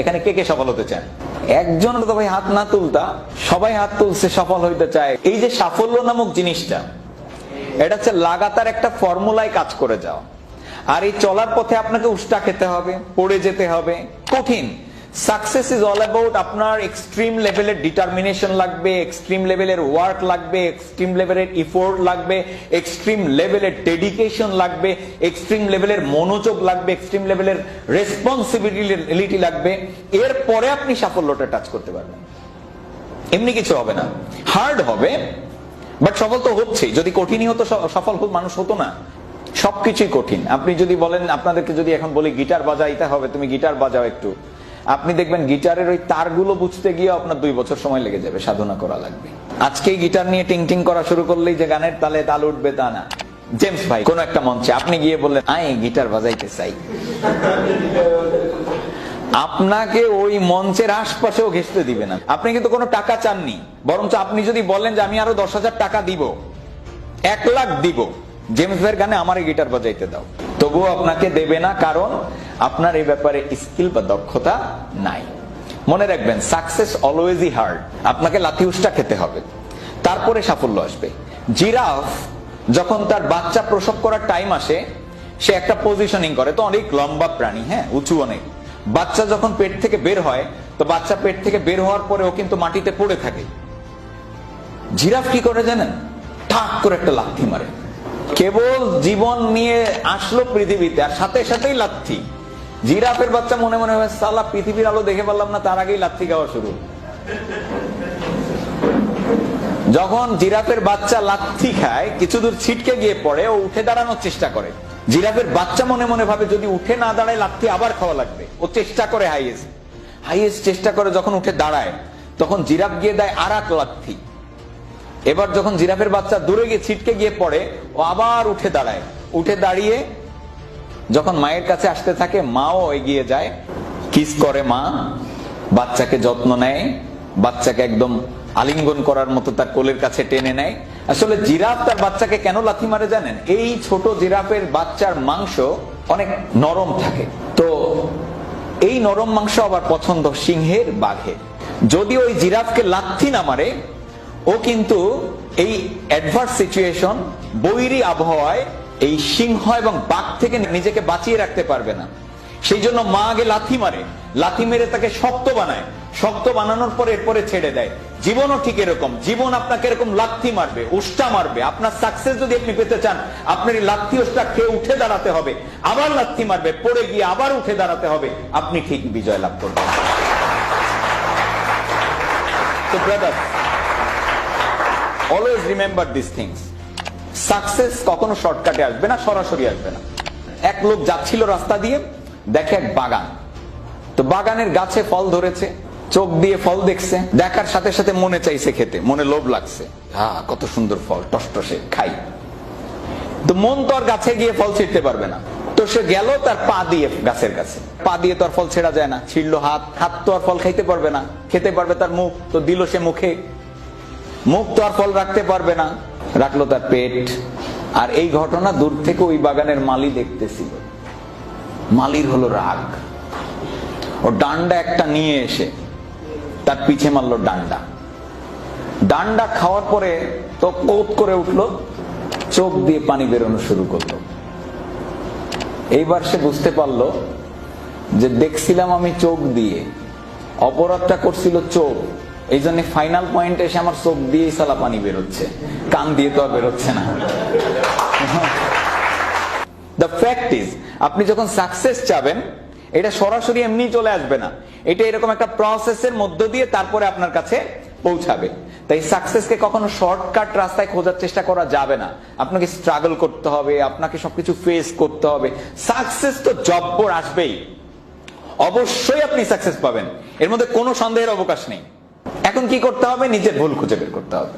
এখানে কে কে সফল হতে চান? একজন তো ভাই হাত না তুলতা, সবাই হাত তুলছে, সফল হইতে চায়। এই যে সাফল্য নামক জিনিসটা, এটা হচ্ছে লাগাতার একটা ফর্মুলায় কাজ করে যাওয়া। আর এই চলার পথে আপনাকে উষ্টা খেতে হবে, পড়ে যেতে হবে, কঠিন। সাকসেস ইজ অল অ্যাবাউট আপনার এক্সট্রিম লেভেলের ডিটারমিনেশন লাগবে এক্সট্রিম লেভেলের ওয়ার্ক লাগবে এক্সট্রিম লেভেলের ইফোর্ট লাগবে এক্সট্রিম লেভেলের ডেডিকেশন লাগবে এক্সট্রিম লেভেলের মনোযোগ লাগবে এক্সট্রিম লেভেলের রেসপন্সিবিলিটি লাগবে। এরপরে আপনি সাফল্যটা টাচ করতে পারবেন। এমনি কিছু হবে না। হার্ড হবে বাট সফল তো হচ্ছেই। যদি কঠিনই হতো সফল মানুষ হতো না। সবকিছুই কঠিন। আপনি যদি বলেন, আপনাদেরকে যদি এখন বলি, গিটার বাজাইতে হবে, তুমি গিটার বাজাও একটু। আপনি দেখবেন গিটারের ওই তারগুলো বুঝতে গিয়ে আপনার দুই বছর সময় লেগে যাবে, সাধনা করা লাগবে। আজকেই গিটার নিয়ে টিং টিং করা শুরু করলেই যে গানের তালে তাল উঠবে তা না। জেমস ভাই, কোন একটা মঞ্চে আপনি গিয়ে বললেন আই গিটার বাজাইতে চাই। আপনাকে ওই মঞ্চের আশপাশেও ঘেসতে দিবে না। আপনি কিন্তু কোনো টাকা চাননি। বরঞ্চ আপনি যদি বলেন যে আমি আরও দশ হাজার টাকা দিব, এক লাখ দিব, জেমস ভাইয়ের গানে আমার গিটার বাজাইতে দাও। তবুও আপনাকে দেবে না কারণ আপনার এই ব্যাপারে স্কিল বা দক্ষতা নাই। মনে রাখবেন সাকসেস অলওয়েজই হার্ড আপনাকে লাথি উষ্টা খেতে হবে। তারপরে সাফল্য আসবে। জিরাফ, যখন তার বাচ্চা প্রসব করার টাইম আসে, সে একটা পজিশনিং করে। তো অনেক লম্বা প্রাণী হ্যাঁ উঁচু অনেক। বাচ্চা যখন পেট থেকে বের হয়, তো বাচ্চা পেট থেকে বের হওয়ার পরে ও কিন্তু মাটিতে পড়ে থাকে। জিরাফ কি করে জানেন? ঠাক করে একটা লাথি মারে। কেবল জীবন নিয়ে আসলো পৃথিবীতে, আর সাথে সাথেই লাথি। জিরাফের বাচ্চা মনে মনে হয়, সালা, পৃথিবীর আলো দেখে পারলাম না, তার আগেই লাথি খাওয়া শুরু। যখন জিরাফের বাচ্চা লাথি খায়, কিছু দূর ছিটকে গিয়ে পড়ে, ও উঠে দাঁড়ানোর চেষ্টা করে। জিরাফের বাচ্চা মনে মনে ভাবে, যদি উঠে না দাঁড়ায়, লাথি আবার খাওয়া লাগবে। ও চেষ্টা করে হাইয়েস্ট। হাইয়েস্ট চেষ্টা করে যখন উঠে দাঁড়ায়, তখন জিরাফ গিয়ে দেয় আর এক লাথি। এবার যখন জিরাফের বাচ্চা দূরে গিয়ে ছিটকে গিয়ে পড়ে, ও আবার উঠে দাঁড়ায়। উঠে দাঁড়িয়ে যখন মায়ের কাছে আসতে থাকে, মাও এগিয়ে যায়, কিস করে মা, বাচ্চাকে যত্ন নেয়, বাচ্চাকে একদম আলিঙ্গন করার মতো তার কোলের কাছে টেনে নেয়। আসলে জিরাফ তার বাচ্চাকে কেন লাথি মারে জানেন? এই ছোট জিরাফের বাচ্চার মাংস অনেক নরম থাকে। তো এই নরম মাংস আবার পছন্দ সিংহের বাঘের যদি ওই জিরাফকে লাথি না মারে ও কিন্তু এই অ্যাডভার্স সিচুয়েশন বৈরী আবহাওয়ায় এই সিংহ এবং বাঘ থেকে নিজেকে বাঁচিয়ে রাখতে পারবে না। সেই জন্য মা আগে লাথি মারে। লাথি মেরে তাকে শক্ত বানায়। শক্ত বানানোর পরে এরপরে ছেড়ে দেয়। জীবনও ঠিক এরকম। জীবন আপনাকে এরকম লাথি মারবে, উষ্টা মারবে। আপনার সাকসেস যদি আপনি পেতে চান, আপনার এই লাথি উষ্টা খেয়ে উঠে দাঁড়াতে হবে। আবার লাথি মারবে, পড়ে গিয়ে আবার উঠে দাঁড়াতে হবে। আপনি ঠিক বিজয় লাভ করবেন। তো brother always remember this things success কখনো শর্টকাটে আসবে না, সরাসরি আসবে না। এক লোক যাচ্ছিল রাস্তা দিয়ে, দেখে এক বাগান। তো বাগানের গাছে ফল ধরেছে, চোখ দিয়ে ফল দেখছে, দেখার সাথে সাথে মনে চাইছে খেতে, মনে লোভ লাগছে। হ্যাঁ কত সুন্দর ফল টসটসে খাই। তো মন তো আর গাছে গিয়ে ফল ছিঁড়তে পারবে না। তো সে গেল তার পা দিয়ে গাছের কাছে। পা দিয়ে তো আর ফল ছেড়া যায় না, ছিড়লো হাত হাত তো আর ফল খাইতে পারবে না, খেতে পারবে তার মুখ। তো দিল সে মুখে মুখ তো আর ফল রাখতে পারবে না। রাখল তার পেট। আর এই ঘটনা দূর থেকে ওই বাগানের মালি দেখতেছিল। মালির হলো রাগ। ও ডান্ডা একটা নিয়ে এসে তার পিছে মারলো ডান্ডা। ডান্ডা খাওয়ার পরে তো কোত করে উঠল, চোখ দিয়ে পানি বেরোনো শুরু করল। এইবার সে বুঝতে পারল যে দেখছিলাম আমি চোখ দিয়ে, অপরাধটা করছিল চোখ। এই জন্য ফাইনাল পয়েন্ট এসে আমার চোখ দিয়েই সালা পানি বেরোচ্ছে। কান দিয়ে তো আর বেরোচ্ছে না। দ্য ফ্যাক্ট ইজ আপনি যখন সাকসেস চাবেন, এটা সরাসরি এমনি চলে আসবে না। এটা এরকম একটা প্রসেসের মধ্য দিয়ে তারপরে আপনার কাছে পৌঁছাবে। তাই সাকসেসকে কখনো শর্টকাট রাস্তায় খোঁজার চেষ্টা করা যাবে না। আপনাকে স্ট্রাগল করতে হবে, আপনাকে সবকিছু ফেস করতে হবে। সাকসেস তো জব্বর আসবেই। অবশ্যই আপনি সাকসেস পাবেন। এর মধ্যে কোনো সন্দেহের অবকাশ নেই। এখন কি করতে হবে? নিজের ভুল খুঁজে বের করতে হবে।